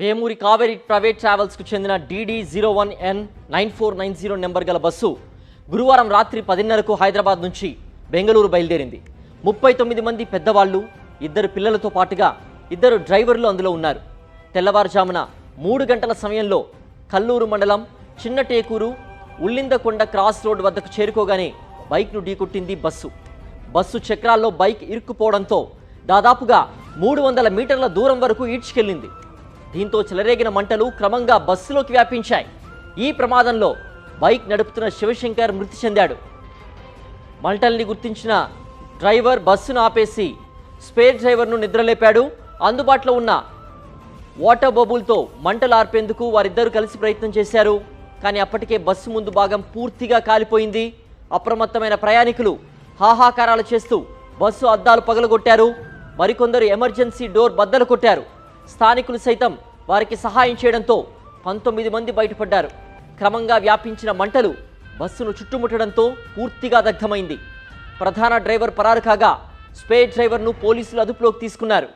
Vemuri Kaveri private ట్రావెల్స్కు చెందిన DD zero one N nine four nine zero number గల bus గురువారం రాత్రి పదిన్నరకు హైదరాబాద్ నుంచి బెంగళూరు బయలుదేరింది. ముప్పై తొమ్మిది మంది పెద్దవాళ్ళు ఇద్దరు పిల్లలతో పాటుగా ఇద్దరు డ్రైవర్లు అందులో ఉన్నారు. తెల్లవారుజామున మూడు గంటల సమయంలో కల్లూరు మండలం చిన్నటేకూరు ఉల్లిందకొండ క్రాస్ రోడ్ వద్దకు చేరుకోగానే బైక్ను ఢీకొట్టింది బస్సు. బస్సు చక్రాల్లో బైక్ ఇరుక్కుపోవడంతో దాదాపుగా మూడు వందల మీటర్ల దూరం వరకు ఈడ్చుకెళ్ళింది. దీంతో చెలరేగిన మంటలు క్రమంగా బస్సులోకి వ్యాపించాయి. ఈ ప్రమాదంలో బైక్ నడుపుతున్న శివశంకర్ మృతి చెందాడు. మంటల్ని గుర్తించిన డ్రైవర్ బస్సును ఆపేసి స్పేర్ డ్రైవర్ను నిద్రలేపాడు. అందుబాటులో ఉన్న వాటర్ బబుల్తో మంటలు ఆర్పేందుకు వారిద్దరూ కలిసి ప్రయత్నం చేశారు. కానీ అప్పటికే బస్సు ముందు భాగం పూర్తిగా కాలిపోయింది. అప్రమత్తమైన ప్రయాణికులు హాహాకారాలు చేస్తూ బస్సు అద్దాలు పగలగొట్టారు. మరికొందరు ఎమర్జెన్సీ డోర్ బద్దలు కొట్టారు. స్థానికులు సైతం వారికి సహాయం చేయడంతో పంతొమ్మిది మంది బయటపడ్డారు. క్రమంగా వ్యాపించిన మంటలు బస్సును చుట్టుముట్టడంతో పూర్తిగా దగ్ధమైంది. ప్రధాన డ్రైవర్ పరారు కాగా స్పే డ్రైవర్ను పోలీసులు అదుపులోకి తీసుకున్నారు.